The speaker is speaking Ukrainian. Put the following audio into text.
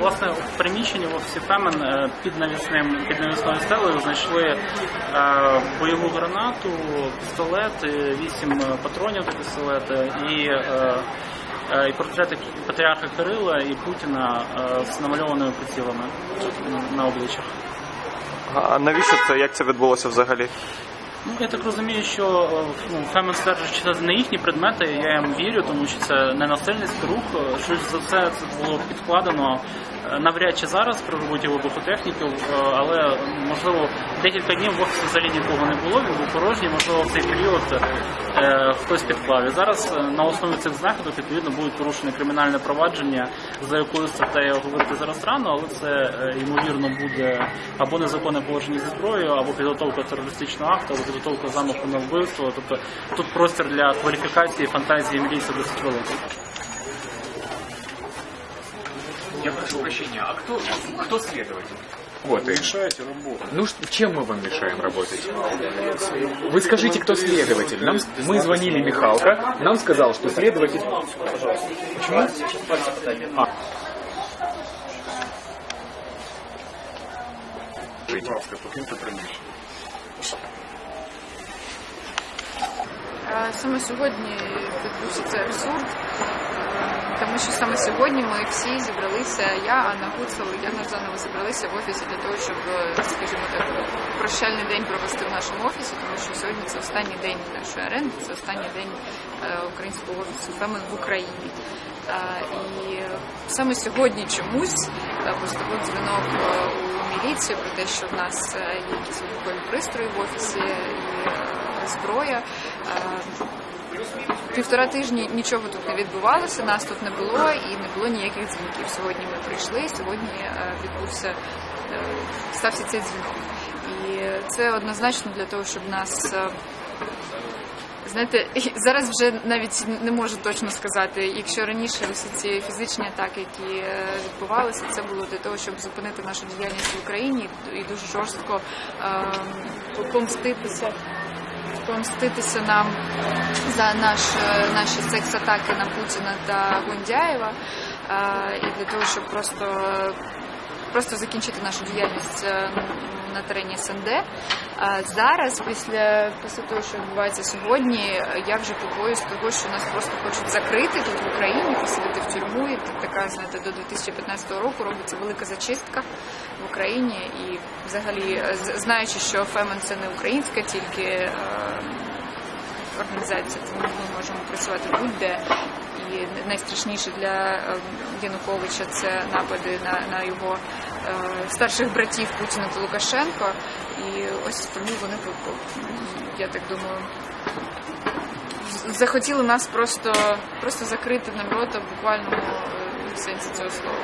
Власне, в приміщенні в Фемен е, під навісним під навісною стелею знайшли е, бойову гранату, пістолет, вісім е, патронів до пістолета і, і портрети патріарха Кирила і Путіна з намальованими прицілами на обличчях. А навіщо це? Як це відбулося взагалі? Ну, я так розумію, що е, ну, Фемен стверджує, що це не їхні предмети, я їм вірю, тому що це не насильницький рух. Що за все це було підкладено навряд чи зараз при роботі вибухотехніків, е, але можливо декілька днів в офісі взагалі нікого не було, він був порожній, можливо, в цей період е, хтось підклав. І зараз е, на основі цих заходів відповідно будуть порушені кримінальне провадження, за якою статтею говорити зараз рано, але це ймовірно буде або незаконне положення зі зброєю, або підготовка терористичного акту, або підготовка замаху на вбивство. Тобто тут простір для кваліфікації фантазії міліції досить великий. Я прошу прощения, а кто, кто следователь? Вот и. Мешаете работу. Ну ш- чем мы вам мешаем работать? Вы скажите, кто следователь. Нам, с- мы звонили Михалка, нам сказал, что следователь... Почему? А. Будь ласка, покиньте приміщення. Е, Саме сьогодні відбувся цей абсурд, е, Тому що саме сьогодні ми всі зібралися, я, Анна Гуцел, Яна Жданова зібралися в офісі для того, щоб, е, скажімо так, прощальний день провести в нашому офісі, тому що сьогодні це останній день нашої оренди, це останній день е, українського офісу саме в Україні. Е, І саме сьогодні чомусь поступив дзвінок у міліцію про те, що в нас є якісь вибухові пристрої в офісі і зброя. Півтора тижні нічого тут не відбувалося, нас тут не було і не було ніяких дзвінків. Сьогодні ми прийшли, сьогодні е, відбувся е, стався цей дзвінок. І це однозначно для того, щоб нас. е, Знаєте, зараз вже навіть не можу точно сказати, якщо раніше усі ці фізичні атаки, які відбувалися, це було для того, щоб зупинити нашу діяльність в Україні і дуже жорстко помститися помститися нам за наш, е, наші секс-атаки на Путіна та Гундяєва. Е, і для того, щоб просто, просто закінчити нашу діяльність е, на терені СНД. А зараз, після, після того, що відбувається сьогодні, я вже побоюсь того, що нас просто хочуть закрити тут в Україні, посадити в тюрму. І така, знаєте, до 2015 року робиться велика зачистка в Україні. І взагалі, е, знаючи, що Фемен це не українська тільки е, організація, тому ми можемо працювати будь-де. І найстрашніше для е, Януковича це напади на, на його е, старших братів Путіна та Лукашенка. І ось тому вони, я так думаю, захотіли нас просто, просто закрити нам рота в буквальному е, сенсі цього слова.